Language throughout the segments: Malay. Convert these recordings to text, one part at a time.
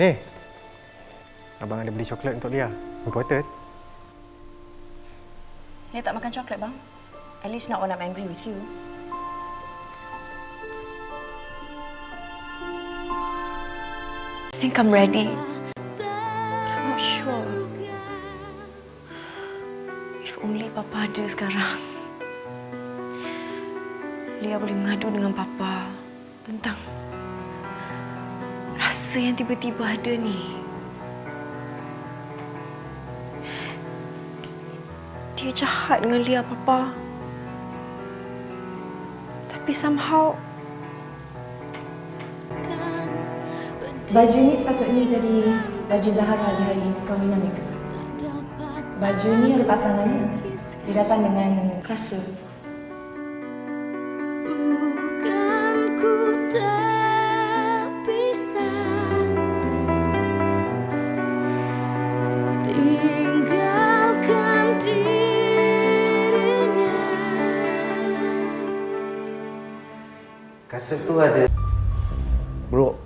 Ni. Abang ada beli coklat untuk Lia. Important. Dia tak makan coklat, bang. At least not when I'm angry with you. I think I'm ready. I'm not sure. If only Papa ada sekarang. Lia boleh mengadu dengan Papa tentang rasa yang tiba-tiba ada ni. Dia jahat dengan Lia, Papa. Tapi somehow Baju ni sepatutnya jadi baju Zahara di hari kahwinan mereka. Baju ni ada pasangannya. Dia datang dengan kasut. Kasut tu ada Bro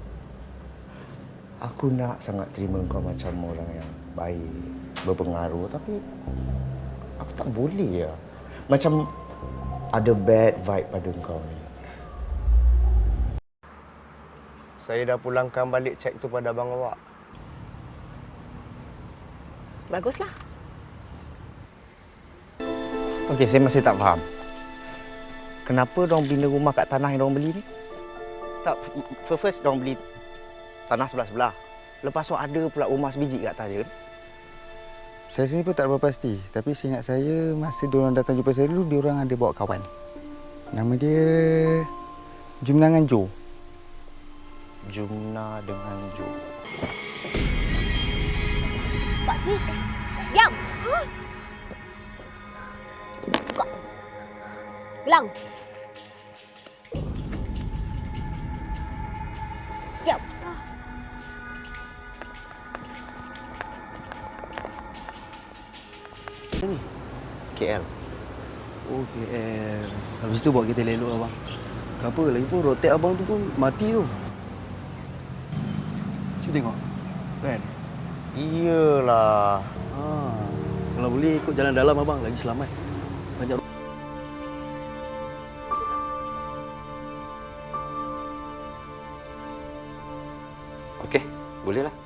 Aku nak sangat terima kau macam orang yang baik Berpengaruh Tapi Aku tak boleh ya Macam Ada bad vibe pada kau ni Saya dah pulangkan balik cek tu pada abang awak baguslah. Okey, saya masih tak faham. Kenapa dong bina rumah kat tanah yang dong beli ni? Tak, f- first dong beli tanah sebelah-sebelah. Lepas tu ada pula rumah sebiji kat atas dia. Saya sendiri pun tak berapa pasti. Tapi seingat saya, masa diorang datang jumpa saya dulu, diorang ada bawa kawan. Nama dia... Jumnangan Jo. Jumna dengan Jo. Pak Si, diam. Buka. Gelang. Diam. ni? KL. Oh, KL. Habis tu buat kita elok abang. Kenapa? Lagi pun rotek abang tu pun mati tu. Cuba tengok. Kan? Iyalah. Ha. Kalau boleh ikut jalan dalam abang lagi selamat. Banyak Okey, bolehlah.